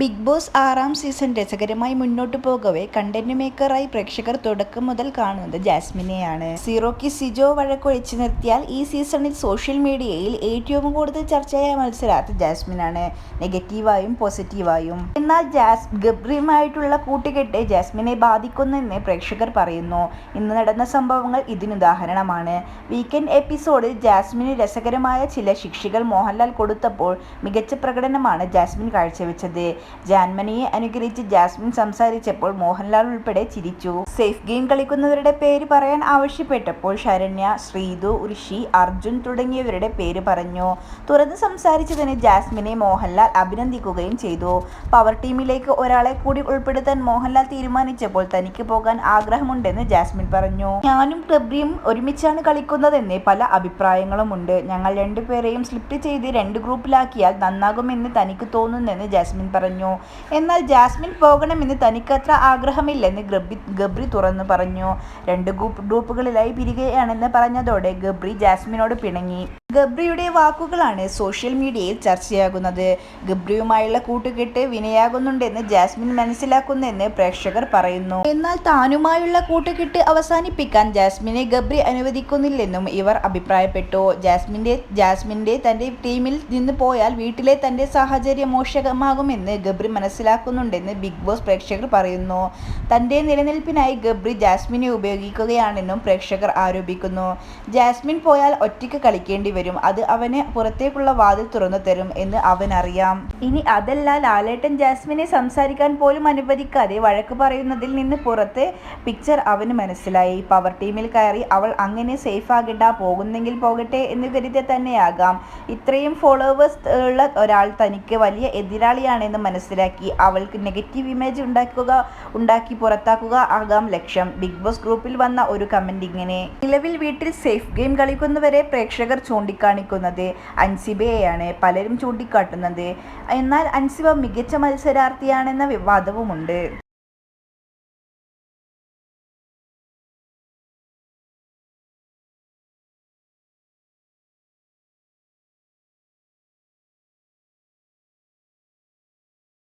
Big boss ആറാം season രസകരമായി മുന്നോട്ട് പോകവേ കണ്ടന്റ് മേക്കറായി പ്രേക്ഷകർ തുടക്കം മുതൽ കാണുന്നത് ജാസ്മിനെയാണ്. സീറോക്ക് സിജോ വഴക്കൊഴിച്ചു നിർത്തിയാൽ ഈ സീസണിൽ സോഷ്യൽ മീഡിയയിൽ ഏറ്റവും കൂടുതൽ ചർച്ചയായ മത്സരാത്ത ജാസ്മിനാണ്. നെഗറ്റീവായും പോസിറ്റീവായും. എന്നാൽ ജാസ് ഗബ്രിയുമായിട്ടുള്ള കൂട്ടുകെട്ട് ജാസ്മിനെ ബാധിക്കുന്നെന്ന് പ്രേക്ഷകർ പറയുന്നു. ഇന്ന് നടന്ന സംഭവങ്ങൾ ഇതിനുദാഹരണമാണ് വീക്കെൻഡ് എപ്പിസോഡിൽ ജാസ്മിന് രസകരമായ ചില ശിക്ഷികൾ മോഹൻലാൽ കൊടുത്തപ്പോൾ മികച്ച പ്രകടനമാണ് ജാസ്മിൻ കാഴ്ചവെച്ചത്. ജാൻമനിയെ അനുഗ്രഹിച്ച് ജാസ്മിൻ സംസാരിച്ചപ്പോൾ മോഹൻലാൽ ഉൾപ്പെടെ ചിരിച്ചു. സേഫ് ഗെയിം കളിക്കുന്നവരുടെ പേര് പറയാൻ ആവശ്യപ്പെട്ടപ്പോൾ ശരണ്യ ശ്രീതു ഋഷി അർജുൻ തുടങ്ങിയവരുടെ പേര് പറഞ്ഞു. തുറന്ന് സംസാരിച്ചതിന് ജാസ്മിനെ മോഹൻലാൽ അഭിനന്ദിക്കുകയും ചെയ്തു. പവർ ടീമിലേക്ക് ഒരാളെ കൂടി ഉൾപ്പെടുത്താൻ മോഹൻലാൽ തീരുമാനിച്ചപ്പോൾ തനിക്ക് പോകാൻ ആഗ്രഹമുണ്ടെന്ന് ജാസ്മിൻ പറഞ്ഞു. ഞാനും ഗബ്രിയും ഒരുമിച്ചാണ് കളിക്കുന്നതെന്ന് പല അഭിപ്രായങ്ങളുമുണ്ട്. ഞങ്ങൾ രണ്ടുപേരെയും സ്ലിപ്പ് ചെയ്ത് രണ്ട് ഗ്രൂപ്പിലാക്കിയാൽ നന്നാകുമെന്ന് തനിക്ക് തോന്നുന്നെന്ന് ജാസ്മിൻ പറഞ്ഞു. എന്നാൽ ജാസ്മിൻ പോകണമെന്ന് തനിക്കത്ര ആഗ്രഹമില്ലെന്ന് ഗബ്രി ഗബ്രി തുറന്നു പറഞ്ഞു. രണ്ട് ഗ്രൂപ്പ് ഗ്രൂപ്പുകളിലായി പിരികയാണെന്ന് പറഞ്ഞതോടെ ഗബ്രി ജാസ്മിനോട് പിണങ്ങി. ഗബ്രിയുടെ വാക്കുകളാണ് സോഷ്യൽ മീഡിയയിൽ ചർച്ചയാകുന്നത്. ഗബ്രിയുമായുള്ള കൂട്ടുകെട്ട് വിനയാകുന്നുണ്ടെന്ന് ജാസ്മിൻ മനസ്സിലാക്കുന്നെന്ന് പ്രേക്ഷകർ പറയുന്നു. എന്നാൽ താനുമായുള്ള കൂട്ടുകെട്ട് അവസാനിപ്പിക്കാൻ ജാസ്മിനെ ഗബ്രി അനുവദിക്കുന്നില്ലെന്നും ഇവർ അഭിപ്രായപ്പെട്ടു. ജാസ്മിന്റെ ജാസ്മിന്റെ തന്റെ ടീമിൽ നിന്ന് പോയാൽ വീട്ടിലെ തന്റെ സാഹചര്യം മോശമാകുമെന്ന് ഗബ്രി മനസ്സിലാക്കുന്നുണ്ടെന്ന് ബിഗ് ബോസ് പ്രേക്ഷകർ പറയുന്നു. തന്റെ നിലനിൽപ്പിനായി ഗബ്രി ജാസ്മിനെ ഉപയോഗിക്കുകയാണെന്നും പ്രേക്ഷകർ ആരോപിക്കുന്നു. ജാസ്മിൻ പോയാൽ ഒറ്റയ്ക്ക് കളിക്കേണ്ടി വരും. അത് അവനെ പുറത്തേക്കുള്ള വാതിൽ തുറന്നു തരും എന്ന് അവനറിയാം. ഇനി അതല്ല ലാലേട്ടൻ ജാസ്മിനെ സംസാരിക്കാൻ പോലും അനുവദിക്കാതെ വഴക്ക് പറയുന്നതിൽ നിന്ന് പുറത്തെ പിക്ചർ അവന് മനസ്സിലായി. പവർ ടീമിൽ കയറി അവൾ അങ്ങനെ സേഫ് ആകണ്ട പോകുന്നെങ്കിൽ പോകട്ടെ എന്ന് കരുതി തന്നെയാകാം. ഇത്രയും ഫോളോവേഴ്സ് ഉള്ള ഒരാൾ തനിക്ക് വലിയ എതിരാളിയാണെന്ന് മനസ്സിലാക്കി അവൾക്ക് നെഗറ്റീവ് ഇമേജ് ഉണ്ടാക്കുക ഉണ്ടാക്കി പുറത്താക്കുക ആകാം ലക്ഷ്യം. ബിഗ് ബോസ് ഗ്രൂപ്പിൽ വന്ന ഒരു കമന്റ് ഇങ്ങനെ. നിലവിൽ വീട്ടിൽ സേഫ് ഗെയിം കളിക്കുന്നവരെ പ്രേക്ഷകർ ചൂണ്ടിക്കാണിക്കുന്നത് അൻസിബയെയാണ് പലരും ചൂണ്ടിക്കാട്ടുന്നത്. എന്നാൽ അൻസിബ മികച്ച മത്സരാർത്ഥിയാണെന്ന വിവാദവുമുണ്ട്.